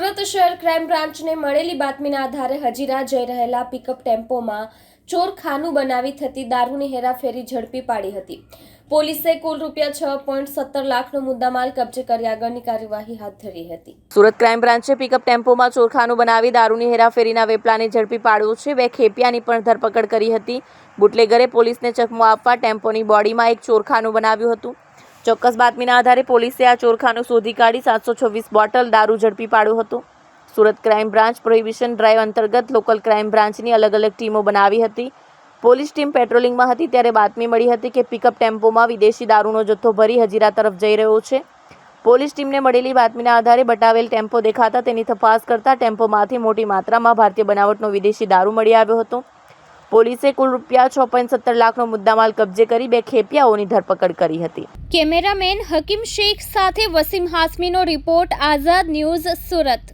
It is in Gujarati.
સુરત શહેર ક્રાઇમ બ્રાન્ચને મળેલી બાતમીના આધારે હજીરા જઈ રહેલા પિકઅપ ટેમ્પોમાં ચોરખાનું બનાવી થતી દારૂની હેરાફેરી ઝડપી પાડી હતી. પોલીસે કુલ રૂપિયા છ પોઈન્ટ સત્તર લાખનો મુદ્દામાલ કબજે કરી આગળની કાર્યવાહી હાથ ધરી હતી. સુરત ક્રાઇમ બ્રાન્ચે પિકઅપ ટેમ્પોમાં ચોરખાનું બનાવી દારૂની હેરાફેરીના વેપલાને ઝડપી પાડ્યો છે. બે ખેપિયાની પણ ધરપકડ કરી હતી. બુટલેગરે પોલીસને ચકમો આપવા ટેમ્પોની બોડીમાં એક ચોરખાનું બનાવ્યું હતું. ચોક્કસ બાતમીના આધારે પોલીસે આ ચોરખાનું શોધી કાઢી સાતસો છવ્વીસ બોટલ દારૂ ઝડપી પાડ્યું હતું. Surat crime branch prohibition drive અંતર્ગત લોકલ ક્રાઇમ બ્રાન્ચની અલગ અલગ ટીમો બનાવી હતી. પોલીસ ટીમ પેટ્રોલિંગમાં હતી ત્યારે બાતમી મળી હતી કે પિકઅપ ટેમ્પોમાં વિદેશી દારૂનો જથ્થો ભરી હજીરા તરફ જઈ રહ્યો છે. પોલીસ ટીમને મળેલી બાતમીના આધારે બટાવેલ ટેમ્પો દેખાતા તેની તપાસ કરતા ટેમ્પોમાંથી મોટી માત્રામાં ભારતીય બનાવટનો વિદેશી દારૂ મળી આવ્યો હતો. પોલીસે કુલ રૂપિયા છ પોઈન્ટ સત્તર લાખનો મુદ્દામાલ કબજે કરી બે ખેપિયાઓની ધરપકડ કરી હતી. કેમેરામેન હકીમ શેખ સાથે વસીમ હાસમીનો રિપોર્ટ આઝાદ ન્યૂઝ સુરત.